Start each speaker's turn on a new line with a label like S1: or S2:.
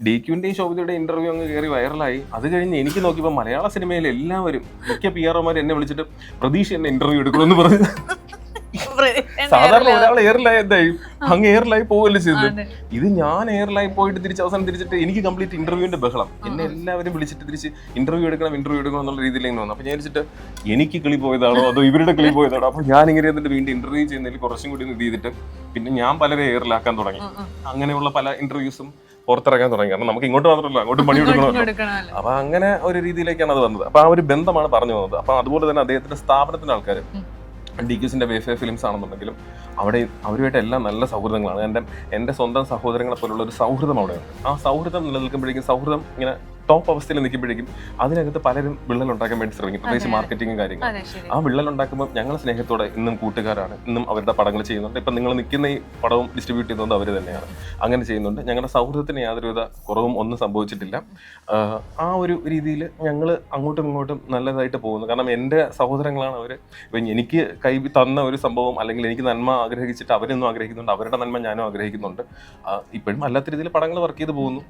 S1: D ക്യുവിന്റെയും ശോഭിതയുടെ interview അങ്ങ് കയറി വൈറലായി അത് കഴിഞ്ഞ് എനിക്ക് നോക്കിയപ്പോൾ മലയാള സിനിമയിൽ എല്ലാവരും മിക്ക പി ആർഒമാർ എന്നെ വിളിച്ചിട്ട് പ്രതീക്ഷ എന്നെ ഇന്റർവ്യൂ എടുക്കണമെന്ന് പറഞ്ഞു. സാധാരണ ഒരാൾ എയറിലായി എന്തായി? അങ്ങ് എയറിലായി പോവല്ലേ ചെയ്തത്. ഇത് ഞാൻ എയറിലായി പോയിട്ട് തിരിച്ച് അവസാനം തിരിച്ചിട്ട് എനിക്ക് കംപ്ലീറ്റ് ഇന്റർവ്യൂവിന്റെ ബഹളം. എന്നെ എല്ലാവരും വിളിച്ചിട്ട് തിരിച്ച് ഇന്റർവ്യൂ എടുക്കണം ഇന്റർവ്യൂ എടുക്കണം എന്നുള്ള രീതിയിൽ ഇങ്ങനെ വന്നു. അപ്പൊ ഞാൻ വിളിച്ചിട്ട് എനിക്ക് കിളി പോയതാണോ? അതോ ഇവരുടെ കിളി പോയതാണോ? അപ്പൊ ഞാൻ ഇങ്ങനെ എന്നിട്ട് വീണ്ടും ഇന്റർവ്യൂ ചെയ്യുന്നതിൽ കുറച്ചും കൂടി ഒന്ന് ഇത് ചെയ്തിട്ട് പിന്നെ ഞാൻ പലരെ എയറിലാക്കാൻ തുടങ്ങി. അങ്ങനെയുള്ള പല ഇന്റർവ്യൂസും പുറത്തിറങ്ങാൻ തുടങ്ങി. കാരണം നമുക്ക് ഇങ്ങോട്ട് മാത്രമല്ല അങ്ങോട്ട് പണി
S2: എടുക്കണമല്ലോ.
S1: അപ്പൊ അങ്ങനെ ഒരു രീതിയിലേക്കാണ് അത് വന്നത്. അപ്പൊ ആ ഒരു ബന്ധമാണ് പറഞ്ഞു വന്നത് അപ്പൊ അതുപോലെ തന്നെ അദ്ദേഹത്തിന്റെ സ്ഥാപനത്തിന്റെ ആൾക്കാർ. ഡി ക്യൂസിന്റെ വേഫെ ഫിലിംസ് ആണെന്നുണ്ടെങ്കിലും അവിടെ അവരുമായിട്ട് എല്ലാം നല്ല സൗഹൃദങ്ങളാണ്. എന്റെ എന്റെ സ്വന്തം സഹോദരങ്ങളെ പോലുള്ള ഒരു സൗഹൃദം അവിടെയുണ്ട്. ആ സൗഹൃദം നിലനിൽക്കുമ്പോഴേക്കും സൗഹൃദം ഇങ്ങനെ ടോപ്പ് അവസ്ഥയിൽ നിൽക്കുമ്പോഴേക്കും അതിനകത്ത് പലരും വിള്ളൽ ഉണ്ടാക്കാൻ വേണ്ടി ശ്രമിക്കും. പ്രത്യേകിച്ച്. മാർക്കറ്റിംഗും
S2: ശരി.
S1: ആ വിള്ളൽ ഉണ്ടാക്കുമ്പോൾ ഞങ്ങൾ സ്നേഹത്തോടെ ഇന്നും കൂട്ടുകാരാണ്. ഇന്നും അവരുടെ പടങ്ങൾ ചെയ്യുന്നുണ്ട്. ഇപ്പം നിങ്ങൾ നിൽക്കുന്ന ഈ പടവും ഡിസ്ട്രിബ്യൂട്ട് ചെയ്യുന്നത് അവർ തന്നെയാണ്. അങ്ങനെ ചെയ്യുന്നുണ്ട്. ഞങ്ങളുടെ സൗഹൃദത്തിന് യാതൊരുവിധ കുറവും ഒന്നും സംഭവിച്ചിട്ടില്ല. ആ ഒരു രീതിയിൽ ഞങ്ങൾ അങ്ങോട്ടും ഇങ്ങോട്ടും നല്ലതായിട്ട് പോകുന്നു. കാരണം എന്റെ സഹോദരങ്ങളാണ് അവർ ഇപ്പം എനിക്ക് കൈ തന്ന ഒരു സംഭവം അല്ലെങ്കിൽ എനിക്ക് നന്മ ആഗ്രഹിച്ചിട്ട് അവരൊന്നും ആഗ്രഹിക്കുന്നുണ്ട്. അവരുടെ നന്മ ഞാനും ആഗ്രഹിക്കുന്നുണ്ട്. ഇപ്പോഴും അല്ലാത്ത രീതിയിൽ പടങ്ങൾ വർക്ക് ചെയ്ത് പോകുന്നു.